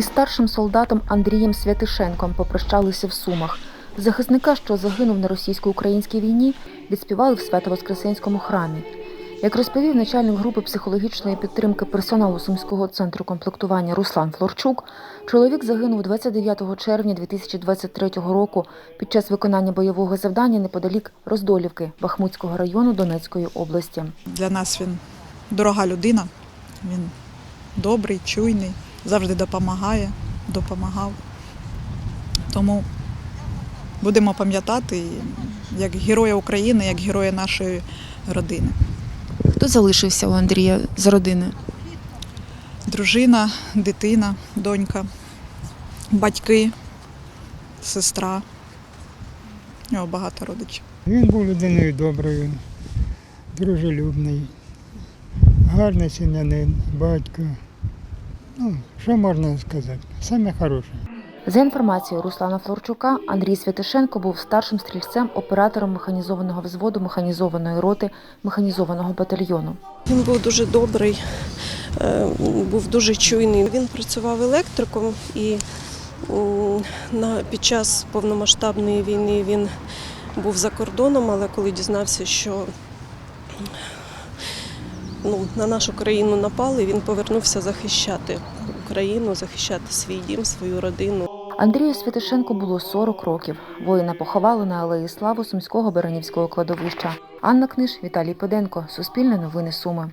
Із старшим солдатом Андрієм Святишенком попрощалися в Сумах. Захисника, що загинув на російсько-українській війні, відспівали в Свято-Воскресенському храмі. Як розповів начальник групи психологічної підтримки персоналу Сумського центру комплектування Руслан Флорчук, чоловік загинув 29 червня 2023 року під час виконання бойового завдання неподалік Роздолівки Бахмутського району Донецької області. Для нас він дорога людина, він добрий, чуйний, завжди допомагає, допомагав. Тому будемо пам'ятати як героя України, як героя нашої родини. Хто залишився у Андрія з родини? Дружина, дитина, донька, батьки, сестра. У нього багато родичів. Він був людиною доброю, дружелюбний, гарний сім'янин, батько. Ну, що можна сказати? Саме хороше. За інформацією Руслана Флорчука, Андрій Святишенко був старшим стрільцем, оператором механізованого взводу механізованої роти механізованого батальйону. Він був дуже добрий, е, був дуже чуйний. Він працював електриком і під час повномасштабної війни він був за кордоном, але коли дізнався, що ну, на нашу країну напали, він повернувся захищати Україну, захищати свій дім, свою родину. Андрію Святишенку було 40 років. Воїна поховали на алеї Славу Сумського Баранівського кладовища. Анна Книж, Віталій Педенко. Суспільне новини Суми.